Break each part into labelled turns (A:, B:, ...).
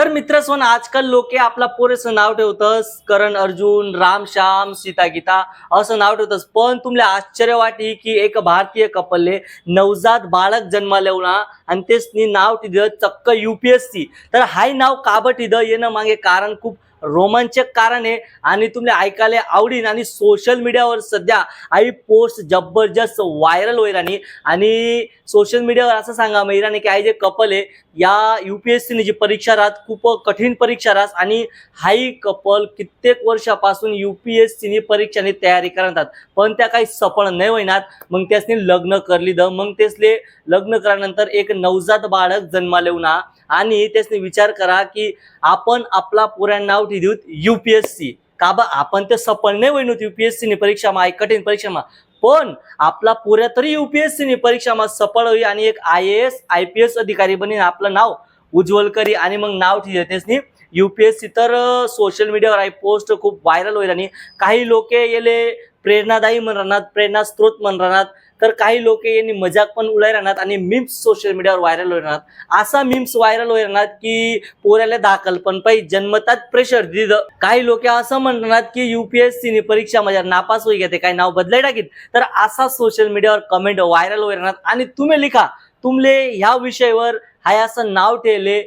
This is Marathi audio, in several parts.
A: तर मित्रस्वन आजकाल लोके आपला पुरेसं नाव ठेवतस. करण अर्जुन राम श्याम सीता गीता असं नाव ठेवतस. पण तुमले आश्चर्य वाटी की एक भारतीय कपलले नवजात बाळक जन्माले येऊना आणि तेच नाव तिथं चक्क युपीएससी तर हाय नाव काबट इथं येणं मागे कारण खूप रोमांचक कारण आहे. आणि तुम्ही ऐकायला आवडीन आणि सोशल मीडियावर सध्या आई पोस्ट जबरदस्त व्हायरल होईल आणि आणि सोशल मीडियावर असं सांगा मैराने की आई जे कपल आहे या यू पी एस सीने जी परीक्षा राहत खूप कठीण परीक्षा राहत आणि हाई कपल कित्येक वर्षापासून यू पी एस सीने परीक्षाने तयारी करतात पण त्या काही सफळ नाही होईनात मग त्यासनी लग्न करली द मग तेसले लग्न करानंतर एक नवजात बाळक जन्माला ना. आणि त्यासनी विचार करा की आपण आपला पुऱ्या नाव ठेवूत युपीएससी का बा आपण ते सफळ नाही होईन युपीएससी नि परीक्षामा एक कठीण परीक्षामा. पण आपला पुऱ्या तरी युपीएससी नि परीक्षामा सफळ होई आणि एक I S I P S अधिकारी बनीन. आपलं नाव उज्ज्वल करी आणि मग नाव ठेवते त्यासनी. युपीएससी तर सोशल मीडियावर आहे पोस्ट खूप व्हायरल होईल आणि काही लोक येले प्रेरणादायी म्हण राहणार प्रेरणा स्त्रोत म्हण राहणार. तर काही लोक यांनी मजाक पण उडाय राहणार आणि मीम्स सोशल मीडियावर व्हायरल होई राहणार. असा मीम्स व्हायरल होई राहणार की पोऱ्याला दाखल पण पाहिजे जन्मतात प्रेशर दिलं. काही लोक असं म्हणणार की युपीएससीने परीक्षा माझ्या नापास होई घेते काही नाव बदलाय टाकीत तर असा सोशल मीडियावर कमेंट व्हायरल होई राहणार. आणि तुम्ही लिखा तुमले ह्या विषयावर हाय असं नाव ठेवले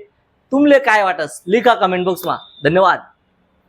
A: तुमले काय वाटस लिखा कमेंट बॉक्समा धन्यवाद.